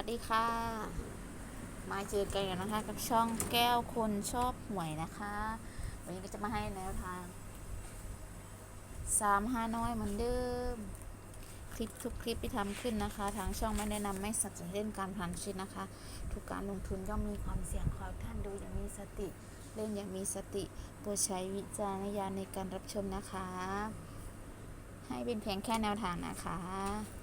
วัสดีค่ะ มาเจอกันแล้วนะคะ กับช่องแก้วคนชอบหวยนะคะ วันนี้ก็จะมาให้แนวทางสามห้าน้อยเหมือนเดิม คลิปทุกคลิปที่ทำขึ้นนะคะ ทางช่องไม่แนะนำไม่สับสนเล่นการพนันชิตนะคะ ทุกการลงทุนย่อมมีความเสี่ยงขอท่านดูอย่างมีสติ เล่นอย่างมีสติโปรดใช้วิจารณญาณในการรับชมนะคะ ให้เป็นเพียงแค่แนวทางนะคะ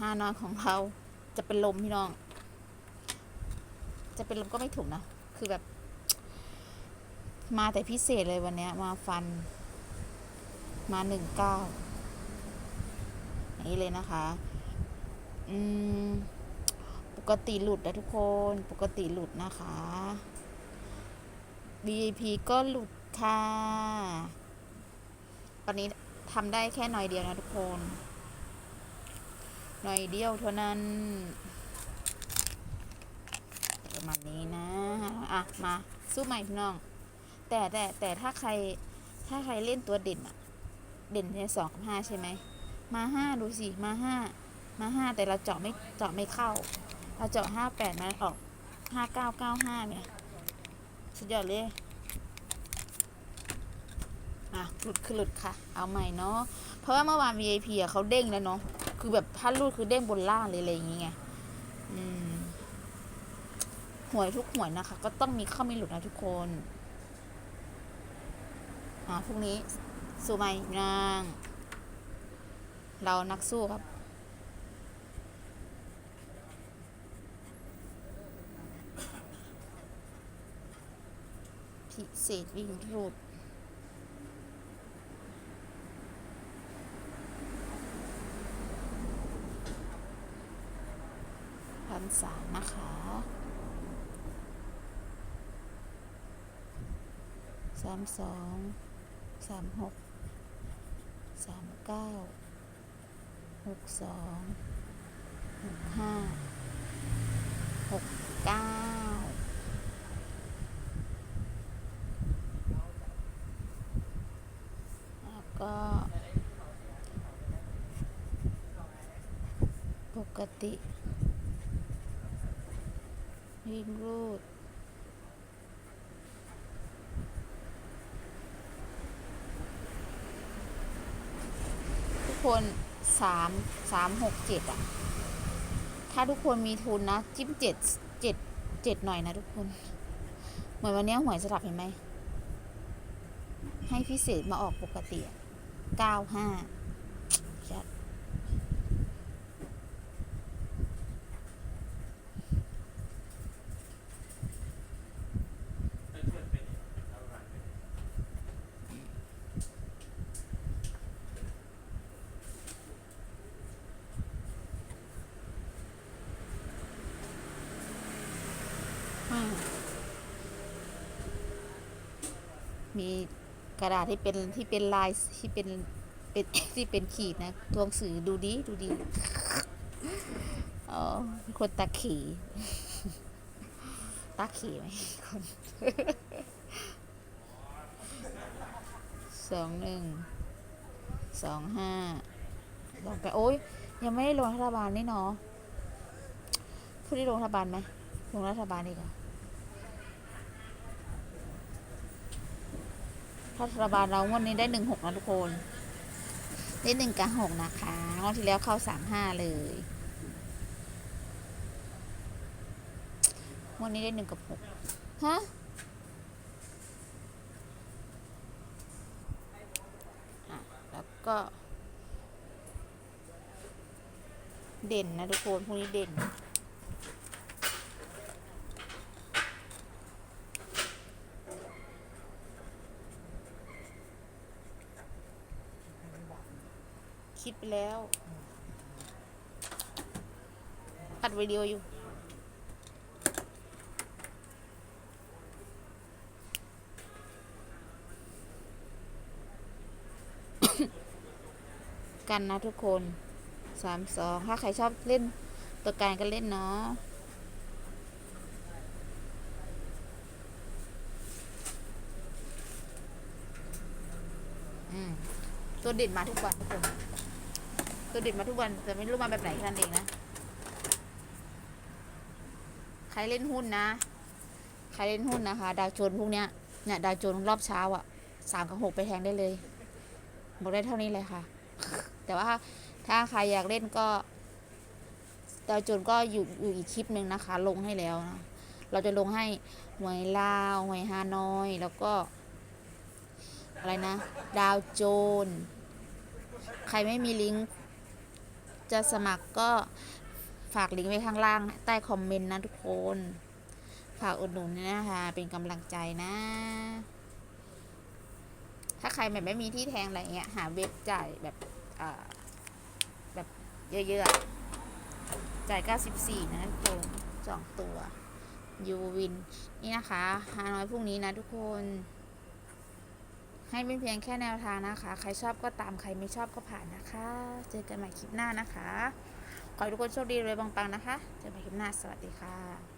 ฮานอยของเราจะเป็นลมพี่น้อง จะเป็นลมก็ไม่ถูกนะ คือแบบ มาแต่พิเศษเลยวันนี้มาฟัน มาหนึ่งเก้านี้เลยนะคะ อืม ปกติหลุดนะทุกคน ปกติหลุดนะคะ VIP ก็หลุดค่ะ วันนี้ทำได้แค่หน่อยเดียวนะทุกคน หน่อยเดียวเท่านั้นประมาณนี้นะ อะ มาสู้ใหม่พี่น้อง แต่แต่แต่ถ้าใครถ้าใครเล่นตัวเด่นอะเด่นในสองกับห้าใช่ไหม มาห้าดูสิ มาห้ามาห้าแต่เราเจาะไม่เจาะไม่เข้า เราเจาะห้าแปดมันออกห้าเก้าเก้าห้าเนี่ยสุดยอดเลย อะ หลุดคือหลุดค่ะ เอาใหม่เนาะ เพราะว่าเมื่อวาน VIP อะเขาเด้งแล้วเนาะ คือแบบถ้ารูดคือเด้งบนล่างเลยอะไรอย่างเงี้ยอืมหวยทุกหวยนะคะ ก็ต้องมีเข้ามีหลุดนะทุกคน อ่าพรุ่งนี้สู้ไหมนาง เรานักสู้ครับพิเศษวิ่งรูด สามนะคะ สามสอง สามหก สามเก้า หกสอง หกห้า หกเก้าแล้วก็ปกติ วิ่งรูดทุกคนสามสามหกเจ็ดอะ ถ้าทุกคนมีทุนนะ จิ้มเจ็ดเจ็ดเจ็ดหน่อยนะทุกคน เหมือนวันนี้หวยสลับเห็นไหม ให้พิเศษมาออกปกติเก้าห้าชัด อ่า มีกระดาษที่เป็นที่เป็นลายที่เป็นเป็นที่เป็นขีดนะตัวหนังสือดูดีดูดีอ๋อคนตาขีตาขีไหมคนสองหนึ่งสองห้าลงไปโอ้ยยังไม่ได้ลงรัฐบาลนี่เนาะพูดได้ลงรัฐบาลไหมลงรัฐบาลดีกว่า ถ้ารัฐบาลเรางวดนี้ได้หนึ่งหกนะทุกคน ได้หนึ่งกับหกนะคะงวดที่แล้วเข้าสามห้าเลยงวดนี้ได้หนึ่งกับหกฮะอะแล้วก็ เด่นนะทุกคนพวกนี้เด่น คิดไปแล้วอัดวิดีโออยู่ กันนะทุกคนสามสองถ้าใครชอบเล่นตัวการก็เล่นเนาะอืมตัวเด่นมาทุกวันทุกคน ตัวเด็ดมาทุกวันแต่ไม่รู้มาแบบไหนแค่นั้นเองนะ ใครเล่นหุ้นนะ ใครเล่นหุ้นนะคะ ดาวโจนส์พวกเนี้ย เนี่ยดาวโจนส์รอบเช้าอะสามกับหกไปแทงได้เลยบอกได้เท่านี้เลยค่ะ แต่ว่าถ้าใครอยากเล่นก็ดาวโจนส์ก็อยู่อยู่อีกคลิปหนึ่งนะคะ ลงให้แล้วนะเราจะลงให้หวยลาวหวยฮานอย แล้วก็ อะไรนะ ดาวโจนส์ใครไม่มีลิงก์ จะสมัครก็ฝากลิงก์ไว้ข้างล่างใต้คอมเมนต์นะทุกคน ฝากอุดหนุนนะคะ เป็นกำลังใจนะ ถ้าใครแบบไม่มีที่แทงอะไรเงี้ย หาเว็บจ่ายแบบแบบเยอะๆ จ่าย 94 นะทุกคนสองตัวยูวิน นี่นะคะฮานอยพรุ่งนี้นะทุกคน ให้เป็นเพียงแค่แนวทางนะคะ ใครชอบก็ตาม ใครไม่ชอบก็ผ่านนะคะ เจอกันใหม่คลิปหน้านะคะ ขอให้ทุกคนโชคดีรวยปังๆนะคะ เจอกันใหม่คลิปหน้า สวัสดีค่ะ